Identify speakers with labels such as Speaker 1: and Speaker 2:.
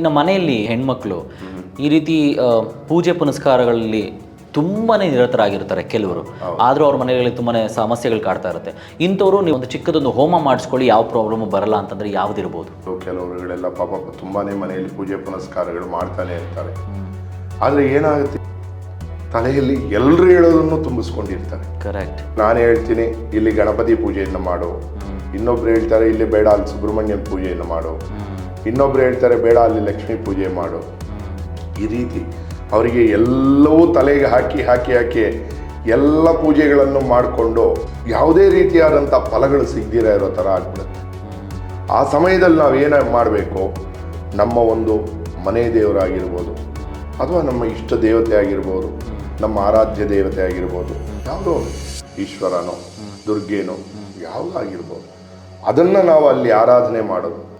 Speaker 1: ಇನ್ನು ಮನೆಯಲ್ಲಿ ಹೆಣ್ಮಕ್ಳು ಈ ರೀತಿ ಪೂಜೆ ಪುನಸ್ಕಾರಗಳಲ್ಲಿ ತುಂಬಾನೇ ನಿರತರಾಗಿರ್ತಾರೆ ಕೆಲವರು. ಆದರೂ ಅವ್ರ ಮನೆಗಳಲ್ಲಿ ತುಂಬಾನೇ ಸಮಸ್ಯೆಗಳು ಕಾಡ್ತಾ ಇರುತ್ತೆ. ಇಂಥವ್ರು ನೀವು ಒಂದು ಚಿಕ್ಕದೊಂದು ಹೋಮ ಮಾಡಿಸ್ಕೊಳ್ಳಿ ಯಾವ ಪ್ರಾಬ್ಲಮ್ ಬರಲ್ಲ ಅಂತಂದ್ರೆ ಯಾವ್ದಿರ್ಬೋದು.
Speaker 2: ಕೆಲವರುಗಳೆಲ್ಲ ಪಾಪ ತುಂಬಾನೇ ಮನೆಯಲ್ಲಿ ಪೂಜೆ ಪುನಸ್ಕಾರಗಳು ಮಾಡ್ತಾನೆ ಇರ್ತಾರೆ. ಆದರೆ ಏನಾಗುತ್ತೆ? ತಲೆಯಲ್ಲಿ ಎಲ್ಲರೂ ಹೇಳೋದನ್ನು ತುಂಬಿಸ್ಕೊಂಡಿರ್ತಾರೆ.
Speaker 1: ಕರೆಕ್ಟ್
Speaker 2: ನಾನು ಹೇಳ್ತೀನಿ ಇಲ್ಲಿ ಗಣಪತಿ ಪೂಜೆಯನ್ನು ಮಾಡು. ಇನ್ನೊಬ್ರು ಹೇಳ್ತಾರೆ ಇಲ್ಲಿ ಬೇಡ ಅಲ್ಲಿ ಸುಬ್ರಹ್ಮಣ್ಯನ ಪೂಜೆಯನ್ನು ಮಾಡು. ಇನ್ನೊಬ್ರು ಹೇಳ್ತಾರೆ ಬೇಡ ಅಲ್ಲಿ ಲಕ್ಷ್ಮೀ ಪೂಜೆ ಮಾಡು. ಈ ರೀತಿ ಅವರಿಗೆ ಎಲ್ಲವೂ ತಲೆಗೆ ಹಾಕಿ ಹಾಕಿ ಹಾಕಿ ಎಲ್ಲ ಪೂಜೆಗಳನ್ನು ಮಾಡಿಕೊಂಡು ಯಾವುದೇ ರೀತಿಯಾದಂಥ ಫಲಗಳು ಸಿಗದಿರ ಇರೋ ಥರ ಆಗ್ಬಿಡುತ್ತೆ. ಆ ಸಮಯದಲ್ಲಿ ನಾವು ಏನು ಮಾಡಬೇಕು ನಮ್ಮ ಒಂದು ಮನೆ ದೇವರಾಗಿರ್ಬೋದು ಅಥವಾ ನಮ್ಮ ಇಷ್ಟ ದೇವತೆ ಆಗಿರ್ಬೋದು ನಮ್ಮ ಆರಾಧ್ಯ ದೇವತೆ ಆಗಿರ್ಬೋದು ಯಾವುದೋ ಈಶ್ವರನೋ ದುರ್ಗೇನೋ ಯಾವುದೋ ಆಗಿರ್ಬೋದು. ಅದನ್ನು ನಾವು ಅಲ್ಲಿ ಆರಾಧನೆ ಮಾಡೋದು.